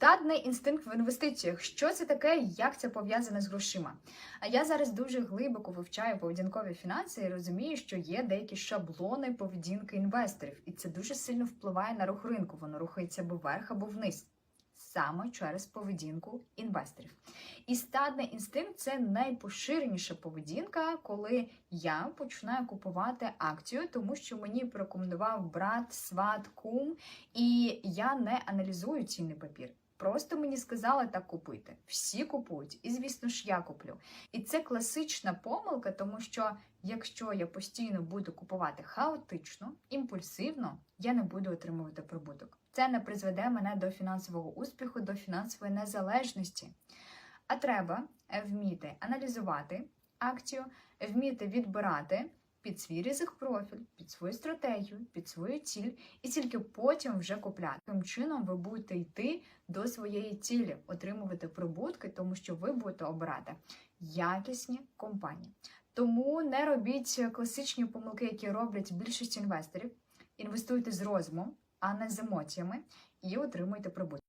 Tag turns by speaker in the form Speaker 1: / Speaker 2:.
Speaker 1: Стадний інстинкт в інвестиціях. Що це таке? Як це пов'язане з грошима? А я зараз дуже глибоко вивчаю поведінкові фінанси і розумію, що є деякі шаблони поведінки інвесторів, і це дуже сильно впливає на рух ринку. Воно рухається або вверх, або вниз. Саме через поведінку інвесторів. І стадний інстинкт це найпоширеніша поведінка, коли я починаю купувати акцію, тому що мені порекомендував брат, сват, кум, і я не аналізую цінний папір. Просто мені сказали так купити. Всі купують, і звісно ж я куплю. І це класична помилка, тому що якщо я постійно буду купувати хаотично, імпульсивно, я не буду отримувати прибуток. Це не призведе мене до фінансового успіху, до фінансової незалежності. А треба е, вміти аналізувати акцію, вміти відбирати під свій ризик профіль, під свою стратегію, під свою ціль, і тільки потім вже купляти. Таким чином ви будете йти до своєї цілі, отримувати прибутки, тому що ви будете обирати якісні компанії. Тому не робіть класичні помилки, які роблять більшість інвесторів. Інвестуйте з розумом, а не з емоціями, і отримуйте прибуток.